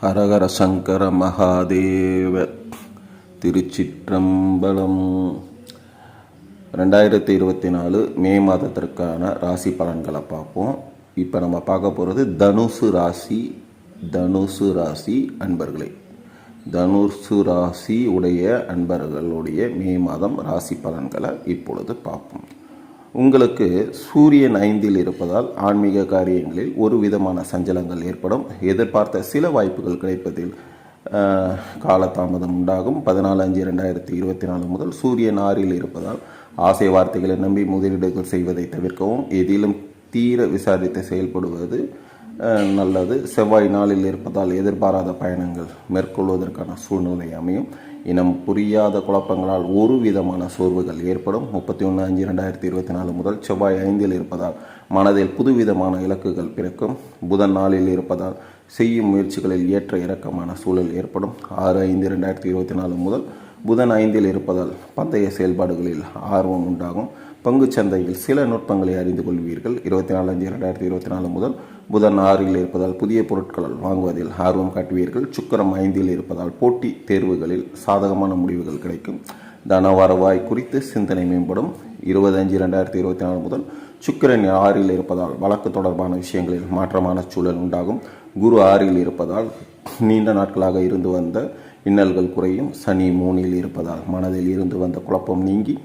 ஹரஹர சங்கர மகாதேவ திருச்சிற்றம்பலம். ரெண்டாயிரத்தி இருபத்தி நாலு மே மாதத்திற்கான ராசி பலன்களை பார்ப்போம். இப்போ நம்ம பார்க்க போகிறது தனுசு ராசி தனுசு ராசி அன்பர்களே. தனுசு ராசி உடைய அன்பர்களுடைய மே மாதம் ராசி பலன்களை இப்பொழுது பார்ப்போம். உங்களுக்கு சூரியன் ஐந்தில் இருப்பதால் ஆன்மீக காரியங்களில் ஒரு விதமான சஞ்சலங்கள் ஏற்படும். எதிர்பார்த்த சில வாய்ப்புகள் கிடைப்பதில் காலதாமதம் உண்டாகும். பதினாலு அஞ்சு ரெண்டாயிரத்தி இருபத்தி நாலு முதல் சூரியன் ஆறில் இருப்பதால் ஆசை வார்த்தைகளை நம்பி முதலீடுகள் செய்வதை தவிர்க்கவும் எதிலும் தீர விசாரித்து செயல்படுவது நல்லது. செவ்வாய் நாளில் இருப்பதால் எதிர்பாராத பயணங்கள் மேற்கொள்வதற்கான சூழ்நிலை அமையும். இனம் புரியாத குழப்பங்களால் ஒரு விதமான சோர்வுகள் ஏற்படும். முப்பத்தி ஒன்று அஞ்சு ரெண்டாயிரத்தி இருபத்தி நாலு முதல் செவ்வாய் ஐந்தில் இருப்பதால் மனதில் புதுவிதமான இலக்குகள் பிறக்கும். புதன் நாளில் இருப்பதால் செய்யும் முயற்சிகளில் ஏற்ற இறக்கமான சூழல் ஏற்படும். ஆறு ஐந்து ரெண்டாயிரத்தி இருபத்தி நாலு முதல் புதன் ஐந்தில் இருப்பதால் பந்தய செயல்பாடுகளில் ஆர்வம் உண்டாகும். பங்குச் சந்தையில் சில நுட்பங்களை அறிந்து கொள்வீர்கள். இருபத்தி நாலு அஞ்சு ரெண்டாயிரத்தி இருபத்தி நாலு முதல் புதன் ஆறில் இருப்பதால் புதிய பொருட்கள் வாங்குவதில் ஆர்வம் காட்டுவீர்கள். சுக்கிரம் ஐந்தில் இருப்பதால் போட்டி தேர்வுகளில் சாதகமான முடிவுகள் கிடைக்கும். தன வரவாய் குறித்து சிந்தனை மேம்படும். இருபது அஞ்சு ரெண்டாயிரத்தி இருபத்தி நாலு முதல் சுக்கிரன் ஆறில் இருப்பதால் வழக்கு தொடர்பான விஷயங்களில் மாற்றமான சூழல் உண்டாகும். குரு ஆறில் இருப்பதால் நீண்ட நாட்களாக இருந்து வந்த இன்னல்கள் குறையும். சனி மூனில் இருப்பதால் மனதில் இருந்து வந்த குழப்பம் நீங்கி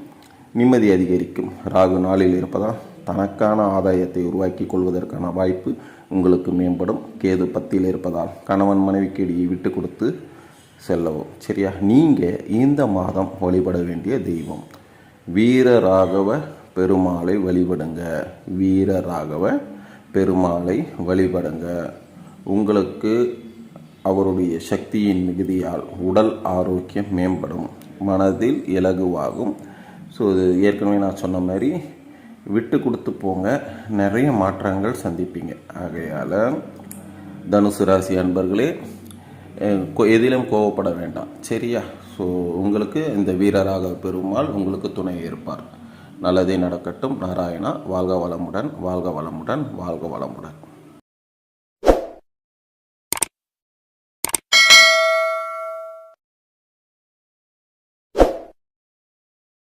நிம்மதி அதிகரிக்கும். ராகு நாளில் இருப்பதால் தனக்கான ஆதாயத்தை உருவாக்கி கொள்வதற்கான வாய்ப்பு உங்களுக்கு மேம்படும். கேது பத்தியில் இருப்பதால் கணவன் மனைவிக்கு இடையே விட்டு கொடுத்து செல்லவும். சரியா? நீங்கள் இந்த மாதம் வழிபட வேண்டிய தெய்வம். வீர ராகவ பெருமாளை வழிபடுங்க. வீர ராகவ பெருமாளை வழிபடுங்க. உங்களுக்கு அவருடைய சக்தியின் மிகுதியால் உடல் ஆரோக்கியம் மேம்படும் மனதில் இலகுவாகும். ஸோ இது ஏற்கனவே நான் சொன்ன மாதிரி விட்டு கொடுத்து போங்க நிறைய மாற்றங்கள் சந்திப்பீங்க. ஆகையால் தனுசு ராசி அன்பர்களே எதிலும் கோவப்பட வேண்டாம். சரியா? ஸோ உங்களுக்கு இந்த வீரராக பெருமாள் உங்களுக்கு துணை இருப்பார். நல்லதே நடக்கட்டும். நாராயணா வாழ்க வளமுடன் வாழ்க வளமுடன் வாழ்க வளமுடன்.